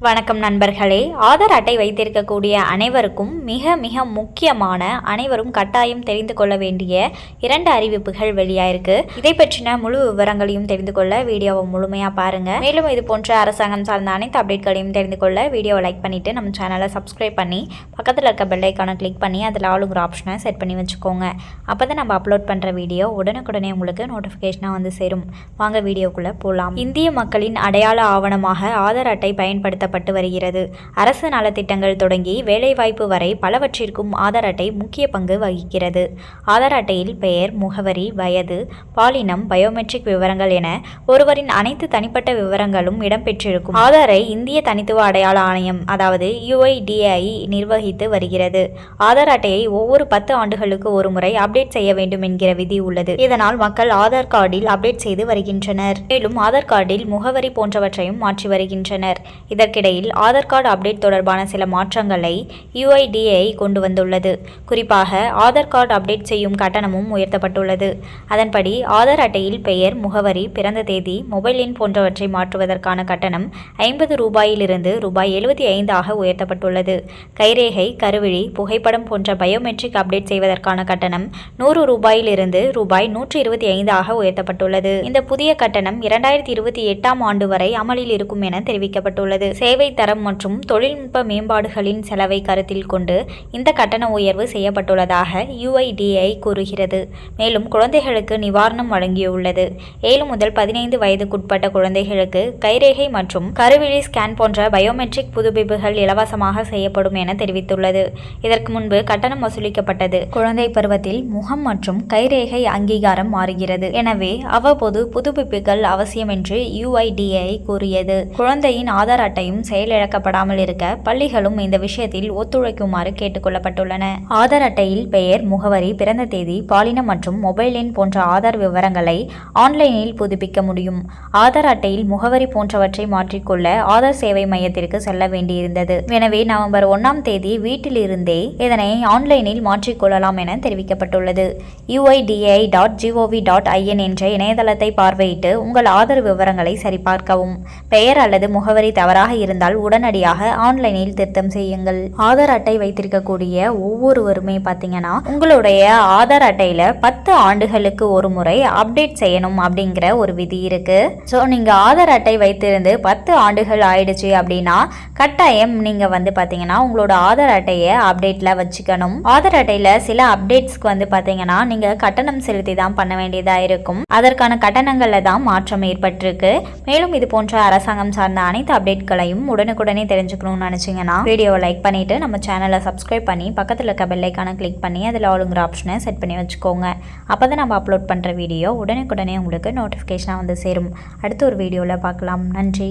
வணக்கம் நண்பர்களே. ஆதார் அட்டை வைத்திருக்கக்கூடிய அனைவருக்கும் மிக மிக முக்கியமான அனைவரும் கட்டாயம் தெரிந்து கொள்ள வேண்டிய இரண்டு அறிவிப்புகள் வெளியாயிருக்கு. இதை பற்றின முழு விவரங்களையும் தெரிந்து கொள்ள வீடியோவை முழுமையாக பாருங்க. மேலும் இது போன்ற அரசாங்கம் சார்ந்த அனைத்து அப்டேட்களையும் தெரிந்து கொள்ள வீடியோவை லைக் பண்ணிட்டு நம்ம சேனலை சப்ஸ்கிரைப் பண்ணி பக்கத்தில் இருக்க பெல்லைக்கான கிளிக் பண்ணி அதில் ஆளுங்கிற ஆப்ஷனை செட் பண்ணி வச்சுக்கோங்க. அப்போ தான் நம்ம அப்லோட் பண்ணுற வீடியோ உடனுக்குடனே உங்களுக்கு நோட்டிஃபிகேஷனாக வந்து சேரும். வாங்க வீடியோக்குள்ளே போகலாம் இந்திய மக்களின் அடையாள ஆவணமாக ஆதார் அட்டை செயல்படுத்தப்பட்டு வருகிறது. அரசு நலத்திட்டங்கள் தொடங்கி வேலைவாய்ப்பு வரை பலவற்றிற்கும் ஆதார் அட்டை முக்கிய பங்கு வகிக்கிறது. ஆதார் அட்டையில் பெயர் முகவரி வயது பாலினம் பயோமெட்ரிக் விவரங்கள் என ஒருவரின் அனைத்து தனிப்பட்ட விவரங்களும் இடம்பெற்றிருக்கும். ஆதாரை இந்திய தனித்துவ அடையாள ஆணையம் அதாவது யுஐடிஐ நிர்வகித்து வருகிறது. ஆதார் அட்டையை ஒவ்வொரு பத்து ஆண்டுகளுக்கு ஒரு முறை அப்டேட் செய்ய வேண்டும் என்கிற விதி உள்ளது. இதனால் மக்கள் ஆதார் கார்டில் அப்டேட் செய்து வருகின்றனர். மேலும் ஆதார் கார்டில் முகவரி போன்றவற்றையும் மாற்றி வருகின்றனர். இதற்கு இதற்கிடையில் ஆதார் கார்டு அப்டேட் தொடர்பான சில மாற்றங்களை யுஐடிஏஐ கொண்டு வந்துள்ளது குறிப்பாக ஆதார் கார்டு அப்டேட் செய்யும் கட்டணமும் உயர்த்தப்பட்டுள்ளது. அதன்படி ஆதார் அட்டையில் பெயர் முகவரி பிறந்த தேதி மொபைல் எண் போன்றவற்றை மாற்றுவதற்கான கட்டணம் ஐம்பது ரூபாயிலிருந்து ரூபாய் எழுபத்தி ஐந்தாக உயர்த்தப்பட்டுள்ளது. கைரேகை கருவிழி புகைப்படம் போன்ற பயோமெட்ரிக் அப்டேட் செய்வதற்கான கட்டணம் நூறு ரூபாயிலிருந்து ரூபாய் நூற்றி இருபத்தி ஐந்தாக உயர்த்தப்பட்டுள்ளது. இந்த புதிய கட்டணம் இரண்டாயிரத்தி இருபத்தி எட்டாம் ஆண்டு வரை அமலில் இருக்கும் என தெரிவிக்கப்பட்டுள்ளது. சேவை தரம் மற்றும் தொழில்நுட்ப மேம்பாடுகளின் செலவை கருத்தில் கொண்டு இந்த கட்டண உயர்வு செய்யப்பட்டுள்ளதாக யுஐடிஐ கூறுகிறது. மேலும் குழந்தைகளுக்கு நிவாரணம் வழங்கியுள்ளது. ஏழு முதல் பதினைந்து வயதுக்குட்பட்ட குழந்தைகளுக்கு கைரேகை மற்றும் கருவிழி ஸ்கேன் போன்ற பயோமெட்ரிக் புதுப்பிப்புகள் இலவசமாக செய்யப்படும் என தெரிவித்துள்ளது. இதற்கு முன்பு கட்டணம் வசூலிக்கப்பட்டது. குழந்தை பருவத்தில் முகம் மற்றும் கைரேகை அங்கீகாரம் மாறுகிறது. எனவே அவ்வப்போது புதுப்பிப்புகள் அவசியம் என்று யுஐடிஐ கூறியது. குழந்தையின் ஆதார் அட்டையும் செயலிழக்கப்படாமல் இருக்க பள்ளிகளும் இந்த விஷயத்தில் ஒத்துழைக்குமாறு கேட்டுக்கொள்ளப்பட்டுள்ளன. ஆதார் அட்டையில் பெயர் முகவரி பிறந்த தேதி பாலினம் மற்றும் மொபைல் எண் போன்ற ஆதார் விவரங்களை ஆன்லைனில் புதுப்பிக்க முடியும். ஆதார் அட்டையில் முகவரி போன்றவற்றை மாற்றிக்கொள்ள ஆதார் சேவை மையத்திற்கு செல்ல வேண்டியிருந்தது. எனவே நவம்பர் ஒன்றாம் தேதி வீட்டிலிருந்தே இதனை ஆன்லைனில் மாற்றிக்கொள்ளலாம் என தெரிவிக்கப்பட்டுள்ளது. UIDAI dot G O V dot I N என்ற இணையதளத்தை பார்வையிட்டு உங்கள் ஆதார் விவரங்களை சரிபார்க்கவும். பெயர் அல்லது முகவரி தவறாக இருந்தால் உடனடியாக ஆன்லைனில் திருத்தம் செய்யுங்கள். ஆதார் அட்டை வைத்திருக்கக்கூடிய ஒவ்வொருவருமே பார்த்தீங்கன்னா உங்களுடைய ஆதார் அட்டையில் பத்து ஆண்டுகளுக்கு ஒரு முறை அப்டேட் செய்யணும் அப்படிங்கிற ஒரு விதி இருக்கு. ஸோ நீங்கள் ஆதார் அட்டை வைத்திருந்து பத்து ஆண்டுகள் ஆயிடுச்சு அப்படின்னா கட்டாயம் நீங்கள் வந்து பார்த்தீங்கன்னா உங்களோட ஆதார் அட்டையை அப்டேட்டில் வச்சுக்கணும். ஆதார் அட்டையில் சில அப்டேட்ஸ்க்கு வந்து பார்த்தீங்கன்னா நீங்கள் கட்டணம் செலுத்தி தான் பண்ண வேண்டியதாக இருக்கும். அதற்கான கட்டணங்களில் தான் மாற்றம் ஏற்பட்டிருக்கு. மேலும் இது போன்ற அரசாங்கம் சார்ந்த அனைத்து அப்டேட்களையும் உடனுக்குடனே தெரிஞ்சுக்கணும்னு நினச்சிங்கன்னா வீடியோவை லைக் பண்ணிவிட்டு நம்ம சேனலை சப்ஸ்கிரைப் பண்ணி பக்கத்தில் இருக்க பெல்லைக்கான கிளிக் பண்ணி அதில் ஆளுங்கிற ஆப்ஷனை செட் பண்ணி வச்சுக்கோங்க. அப்போ தான் நம்ம அப்லோட் பண்ணுற வீடியோ உடனுக்குடனே உங்களுக்கு நோட்டிஃபிகேஷனாக வந்து சேரும். அடுத்த ஒரு வீடியோவில் பார்க்கலாம். நன்றி.